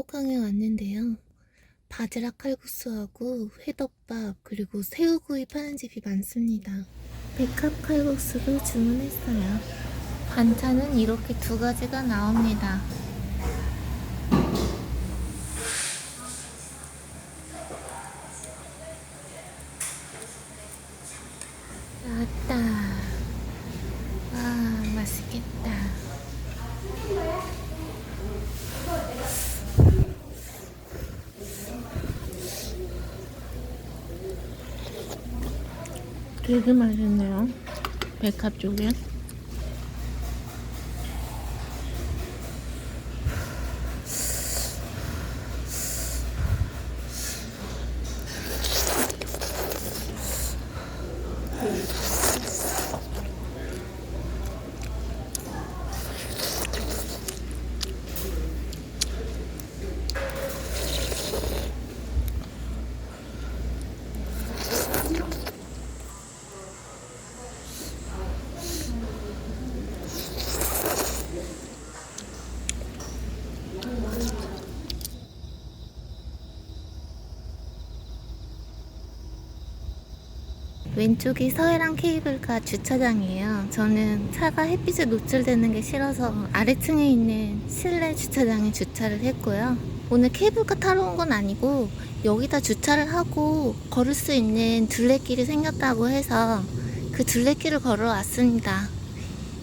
전곡항에 왔는데요. 바지락 칼국수하고 회덮밥 그리고 새우구이 파는 집이 많습니다. 백합 칼국수도 주문했어요. 반찬은 이렇게 두 가지가 나옵니다. 나왔다. 와, 맛있겠다. 되게 맛있네요. 백합 쪽에. 왼쪽이 서해랑 케이블카 주차장이에요. 저는 차가 햇빛에 노출되는 게 싫어서 아래층에 있는 실내 주차장에 주차를 했고요. 오늘 케이블카 타러 온 건 아니고 여기다 주차를 하고 걸을 수 있는 둘레길이 생겼다고 해서 그 둘레길을 걸어 왔습니다.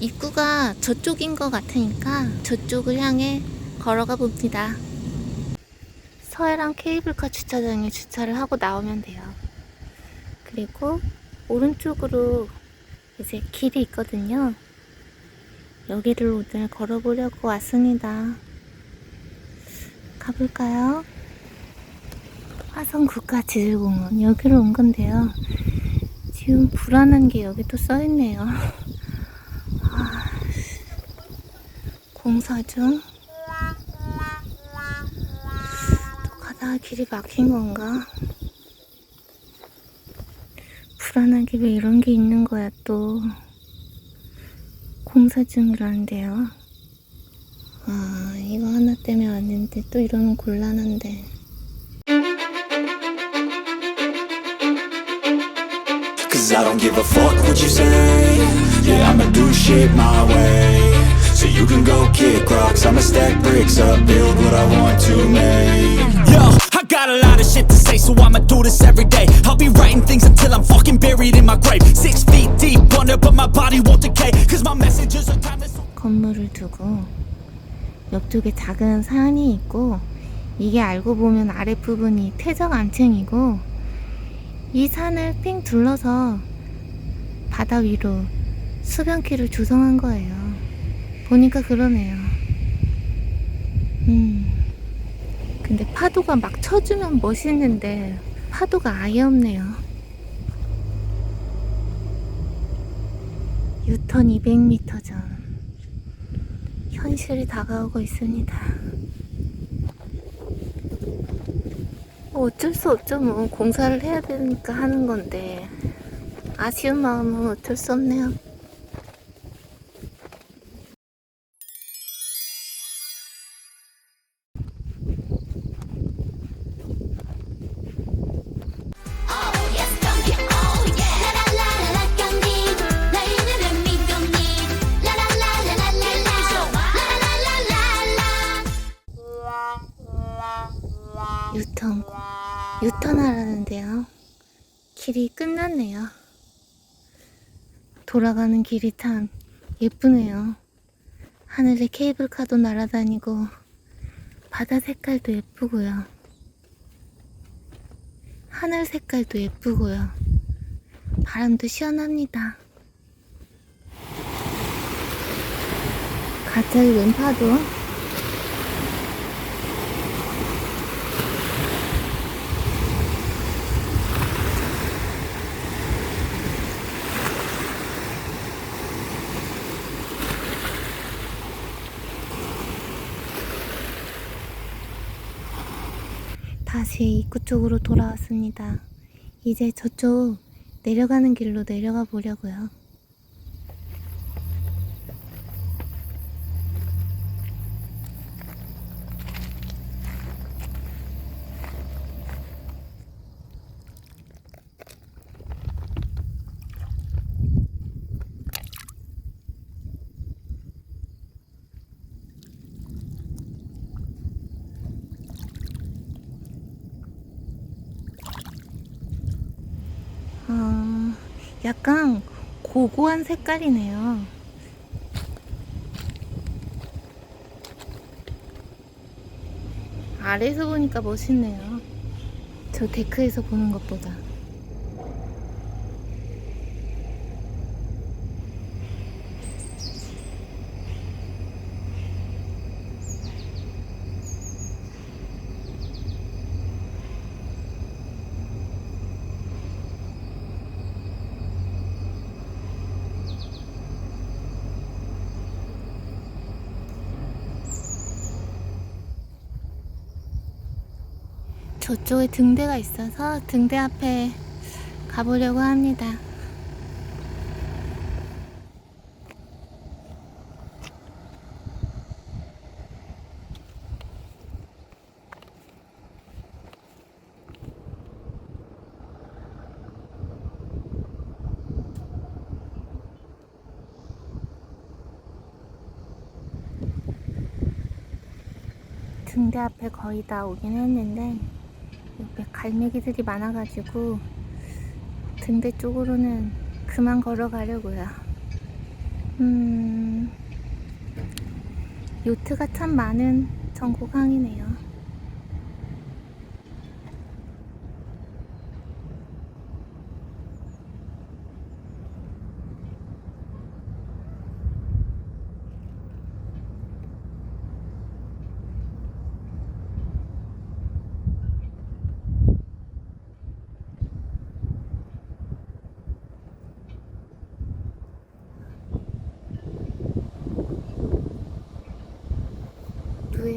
입구가 저쪽인 것 같으니까 저쪽을 향해 걸어가 봅니다. 서해랑 케이블카 주차장에 주차를 하고 나오면 돼요. 그리고 오른쪽으로 이제 길이 있거든요. 여기를 오늘 걸어보려고 왔습니다. 가볼까요? 화성 국가지질공원 여기로 온 건데요. 지금 불안한 게 여기 또 써있네요. 아, 공사 중. 또 가다가 길이 막힌 건가? 불안하게 왜 이런 게 있는 거야 또 공사 중이라는데요 아 이거 하나 때문에 왔는데 또 이러면 곤란한데 got a lot of shit to say So I'ma do this every day I'll be writing things until I'm fucking buried in my grave Six feet deep under but my body won't decay Cause my messages are timeless 건물을 두고 옆쪽에 작은 산이 있고 이게 알고 보면 아랫부분이 태적 안층이고 이 산을 삥 둘러서 바다 위로 수변길을 조성한 거예요. 보니까 그러네요. 음. 근데 파도가 막 쳐주면 멋있는데 파도가 아예 없네요. 유턴 200m 전. 현실이 다가오고 있습니다. 뭐 어쩔 수 없죠, 뭐. 공사를 해야 되니까 하는 건데. 아쉬운 마음은 어쩔 수 없네요. 유턴. 유턴하라는데요. 길이 끝났네요. 돌아가는 길이 참 예쁘네요. 하늘에 케이블카도 날아다니고, 바다 색깔도 예쁘고요. 하늘 색깔도 예쁘고요. 바람도 시원합니다. 갑자기 웬 파도? 다시 입구 쪽으로 돌아왔습니다. 이제 저쪽 내려가는 길로 내려가 보려고요. 약간 고고한 색깔이네요. 아래에서 보니까 멋있네요. 저 데크에서 보는 것보다. 저쪽에 등대가 있어서 등대 앞에 가보려고 합니다. 등대 앞에 거의 다 오긴 했는데 옆에 갈매기들이 많아가지고 등대 쪽으로는 그만 걸어가려고요. 음, 요트가 참 많은 전곡항이네요.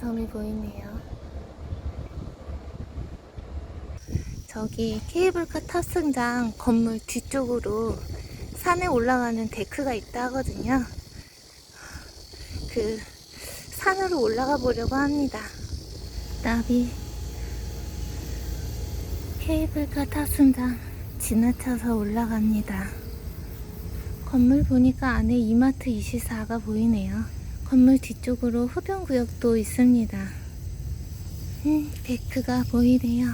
섬이 보이네요. 저기 케이블카 탑승장 건물 뒤쪽으로 산에 올라가는 데크가 있다 하거든요. 그 산으로 올라가 보려고 합니다. 나비 케이블카 탑승장 지나쳐서 올라갑니다. 건물 보니까 안에 이마트 24가 보이네요. 건물 뒤쪽으로 흡연구역도 있습니다. 음, 데크가 보이네요.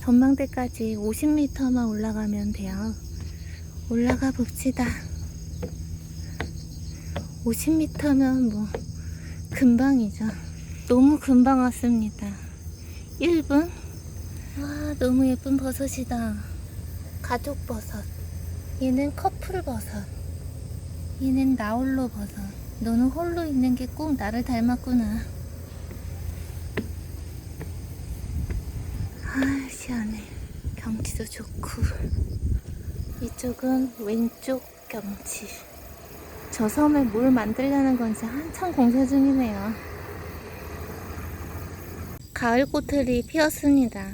전망대까지 50m만 올라가면 돼요. 올라가 봅시다. 50m면 뭐, 금방이죠. 너무 금방 왔습니다. 1분? 와, 너무 예쁜 버섯이다. 가족 버섯. 얘는 커플 버섯. 얘는 나 홀로 버섯. 너는 홀로 있는 게 꼭 나를 닮았구나. 아, 시원해. 경치도 좋고. 이쪽은 왼쪽 경치. 저 섬에 뭘 만들려는 건지 한참 공사 중이네요. 가을 꽃들이 피었습니다.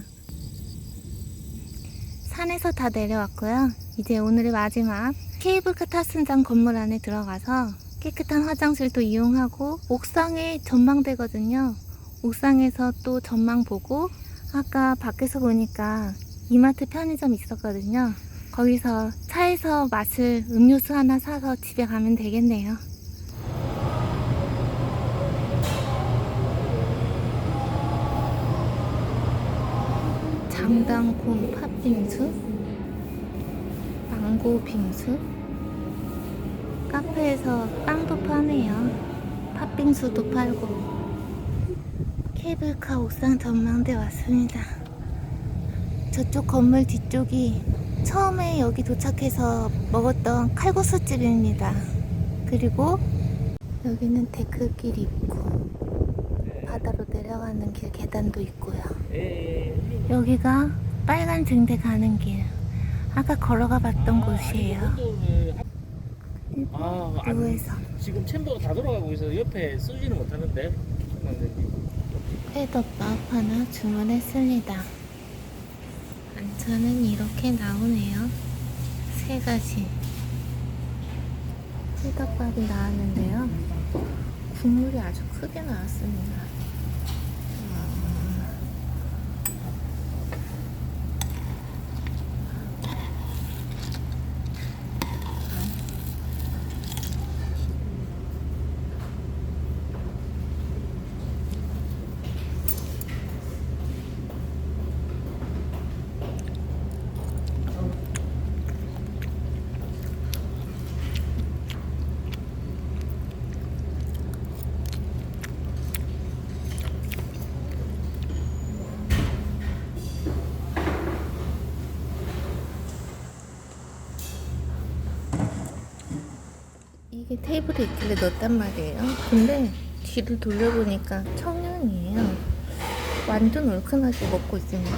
산에서 다 내려왔고요. 이제 오늘의 마지막 케이블카 탑승장 건물 안에 들어가서 깨끗한 화장실도 이용하고 옥상에 전망대거든요. 옥상에서 또 전망 보고 아까 밖에서 보니까 이마트 편의점 있었거든요. 거기서 차에서 마실 음료수 하나 사서 집에 가면 되겠네요. 장당콩 팥빙수, 망고 빙수, 카페에서 빵도 파네요. 팥빙수도 팔고. 케이블카 옥상 전망대 왔습니다. 저쪽 건물 뒤쪽이 처음에 여기 도착해서 먹었던 칼국수 집입니다. 그리고 여기는 데크길 있고 바다로 내려가는 길 계단도 있고요. 여기가 빨간 등대 가는 길. 아까 걸어가 봤던 곳이에요. 아, 안, 누에서 지금 챔버가 다 돌아가고 있어서 옆에 쓰지는 못하는데. 회덮밥 하나 주문했습니다. 반찬은 이렇게 나오네요. 세 가지. 회덮밥이 나왔는데요. 국물이 아주 크게 나왔습니다. 여기 테이블에 있길래 넣었단 말이에요. 근데 뒤를 돌려보니까 청량이에요. 완전 얼큰하게 먹고 있습니다.